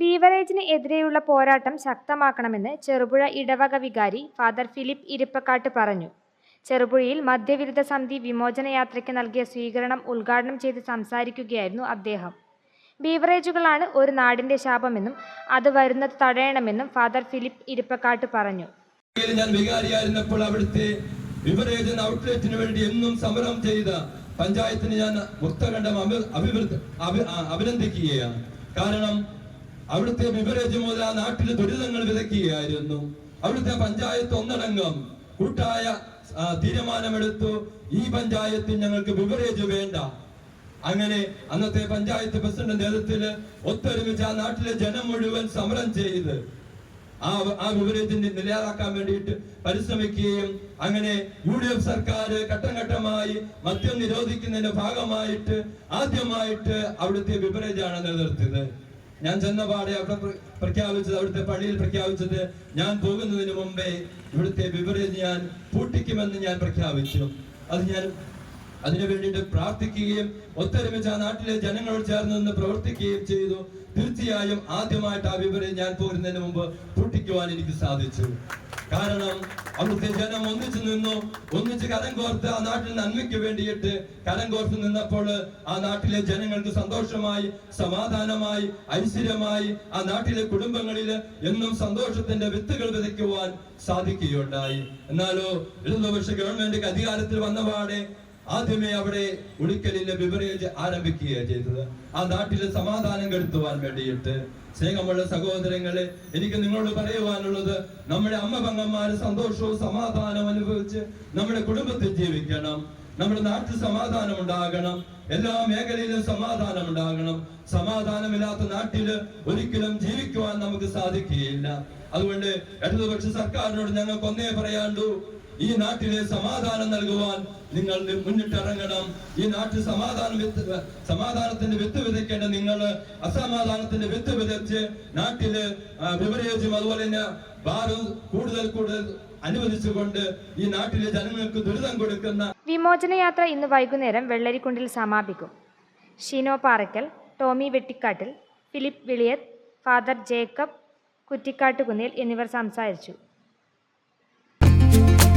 ബീവറേജിന് എതിരെയുള്ള പോരാട്ടം ശക്തമാക്കണമെന്ന് ചെറുപുഴ ഇടവക വികാരി ഫാദർ ഫിലിപ്പ് ഇരിപ്പക്കാട്ട് പറഞ്ഞു. ചെറുപുഴയിൽ മദ്യവിരുദ്ധ സമിതി വിമോചന യാത്രയ്ക്ക് നൽകിയ സ്വീകരണം ഉദ്ഘാടനം ചെയ്ത് സംസാരിക്കുകയായിരുന്നു അദ്ദേഹം. ബീവറേജുകളാണ് ഒരു നാടിന്റെ ശാപമെന്നും അത് വരുന്നത് തടയണമെന്നും ഫാദർ ഫിലിപ്പ് ഇരിപ്പക്കാട്ട് പറഞ്ഞു. ഞാൻ വികാരിയായിരുന്നപ്പോൾ അവിടുത്തെ ബിവറേജ് ഔട്ട്ലെറ്റിന് വേണ്ടി എന്നും സമരം ചെയ്ത പഞ്ചായത്തിന് ഞാൻ മുക്തകണ്ഠം അഭിനന്ദിക്കുകയാണ്. കാരണം അവിടുത്തെ ബിവറേജ് മുതൽ ആ നാട്ടിൽ ദുരിതങ്ങൾ വിതയ്ക്കുകയായിരുന്നു. അവിടുത്തെ പഞ്ചായത്ത് ഒന്നടങ്കം കൂട്ടായ തീരുമാനമെടുത്തു. ഈ പഞ്ചായത്തിൽ ഞങ്ങൾക്ക് ബിവറേജ് വേണ്ട. അങ്ങനെ അന്നത്തെ പഞ്ചായത്ത് പ്രസിഡന്റ് നേതൃത്വത്തിൽ ഒത്തൊരുമിച്ച് ആ നാട്ടിലെ ജനം മുഴുവൻ സമരം ചെയ്ത് ആ ആ വിവരത്തിന്റെ നിലയാക്കാൻ വേണ്ടിയിട്ട് പരിശ്രമിക്കുകയും അങ്ങനെ യു ഡി എഫ് സർക്കാർ ഘട്ടം ഘട്ടമായി മദ്യം നിരോധിക്കുന്നതിന്റെ ഭാഗമായിട്ട് ആദ്യമായിട്ട് അവിടുത്തെ ബിവറേജാണ് നിലനിർത്തിയത്. ഞാൻ ചെന്നപാടെ അവിടെ പ്രഖ്യാപിച്ചത് അവിടുത്തെ പള്ളിയിൽ പ്രഖ്യാപിച്ചത് ഞാൻ പോകുന്നതിന് മുമ്പേ ഇവിടുത്തെ വിവരം ഞാൻ പൂട്ടിക്കുമെന്ന് ഞാൻ പ്രഖ്യാപിച്ചു. അത് ഞാൻ അതിനു വേണ്ടിയിട്ട് പ്രാർത്ഥിക്കുകയും ഒത്തൊരുമിച്ച് ആ നാട്ടിലെ ജനങ്ങളോട് ചേർന്ന് നിന്ന് പ്രവർത്തിക്കുകയും ചെയ്തു. തീർച്ചയായും ആദ്യമായിട്ട് ആ വിവരം ഞാൻ പോരുന്നതിന് മുമ്പ് പൂട്ടിക്കുവാൻ എനിക്ക് സാധിച്ചു. കാരണം അവിടുത്തെ ജനം ഒന്നിച്ചു നിന്നു ഒന്നിച്ച് കരം കോർത്ത് ആ നാട്ടിൽ നന്മയ്ക്ക് വേണ്ടിയിട്ട് കരം കോർത്ത് നിന്നപ്പോൾ ആ നാട്ടിലെ ജനങ്ങൾക്ക് സന്തോഷമായി സമാധാനമായി ഐശ്വര്യമായി ആ നാട്ടിലെ കുടുംബങ്ങളിൽ എന്നും സന്തോഷത്തിന്റെ വിത്തുകൾ വിതയ്ക്കുവാൻ സാധിക്കുകയുണ്ടായി. എന്നാലോ ഇടതുപക്ഷ ഗവൺമെന്റ് അധികാരത്തിൽ വന്നപാടെ ആദ്യമേ അവിടെ ഉളിക്കലിലെ ബിവറേജ് ആരംഭിക്കുകയാണ് ചെയ്തത്. ആ നാട്ടിലെ സമാധാനം കെടുത്തുവാൻ വേണ്ടിയിട്ട് സ്നേഹമുള്ള സഹോദരങ്ങളെ എനിക്ക് നിങ്ങളോട് പറയുവാനുള്ളത് നമ്മുടെ അമ്മ പങ്കന്മാര് സന്തോഷവും സമാധാനവും അനുഭവിച്ച് നമ്മുടെ കുടുംബത്തിൽ ജീവിക്കണം. നമ്മുടെ നാട്ടിൽ സമാധാനം ഉണ്ടാകണം. എല്ലാ മേഖലയിലും സമാധാനം ഉണ്ടാകണം. സമാധാനമില്ലാത്ത നാട്ടിൽ ഒരിക്കലും ജീവിക്കുവാൻ നമുക്ക് സാധിക്കുകയില്ല. അതുകൊണ്ട് ഇടതുപക്ഷ സർക്കാരിനോട് ഞങ്ങൾക്ക് ഒന്നേ പറയാണ്ടു ഈ നാട്ടിലെ സമാധാനം നൽകുവാൻ നിങ്ങൾ മുന്നിട്ടിറങ്ങണം. ഈ നാട്ടിൽ സമാധാനം സമാധാനത്തിന്റെ വിത്ത് വിതയ്ക്കേണ്ട നിങ്ങൾ അസമാധാനത്തിന്റെ വിത്ത് വിതച്ച് നാട്ടിൽ വിവരയോജ്യം അതുപോലെ തന്നെ ബാറും കൂടുതൽ കൂടുതൽ അനുവദിച്ചുകൊണ്ട് ഈ നാട്ടിലെ ജനങ്ങൾക്ക് കൊടുക്കുന്ന വിമോചനയാത്ര ഇന്ന് വൈകുന്നേരം വെള്ളരിക്കുണ്ടിൽ സമാപിക്കും. Shino Parakkal Tomy Vettikattil Philip Viliyath father Jacob Kuttikattukunnil എന്നിവർ സംസാരിച്ചു.